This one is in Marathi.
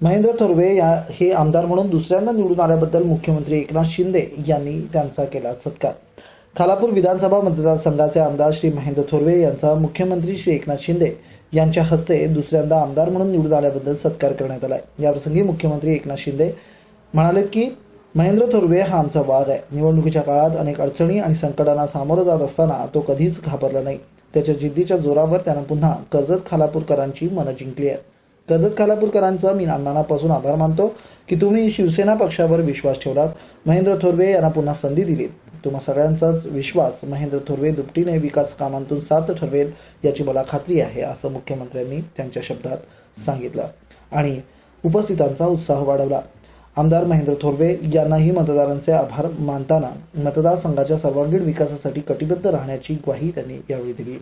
महेंद्र थोरवे या हे आमदार म्हणून दुसऱ्यांदा निवडून आल्याबद्दल मुख्यमंत्री एकनाथ शिंदे यांनी त्यांचा केला सत्कार. खालापूर विधानसभा मतदारसंघाचे आमदार श्री महेंद्र थोरवे यांचा मुख्यमंत्री श्री एकनाथ शिंदे यांच्या हस्ते दुसऱ्यांदा आमदार म्हणून निवडून आल्याबद्दल सत्कार करण्यात आला याप्रसंगी मुख्यमंत्री एकनाथ शिंदे म्हणालेत की महेंद्र थोरवे हा आमचा वाद आहे. निवडणुकीच्या काळात अनेक अडचणी आणि संकटांना सामोरं जात असताना तो कधीच घाबरला नाही. त्याच्या जिद्दीच्या जोरावर त्यानं पुन्हा कर्जत खालापूरकरांची मनं जिंकली आहे कर्जत खालापूरकरांचा मी मनापासून आभार मानतो की तुम्ही शिवसेना पक्षावर विश्वास ठेवलात. महेंद्र थोरवे यांना पुन्हा संधी दिलीत. तुम्हा सगळ्यांचाच विश्वास महेंद्र थोरवे दुपटीने विकास कामांतून साथ ठरवेल याची मला खात्री आहे असं मुख्यमंत्र्यांनी त्यांच्या शब्दात सांगितलं. आणि उपस्थितांचा उत्साह वाढवला. आमदार महेंद्र थोरवे यांनाही मतदारांचे आभार मानताना मतदारसंघाच्या सर्वांगीण विकासासाठी कटिबद्ध राहण्याची ग्वाही त्यांनी यावेळी दिली.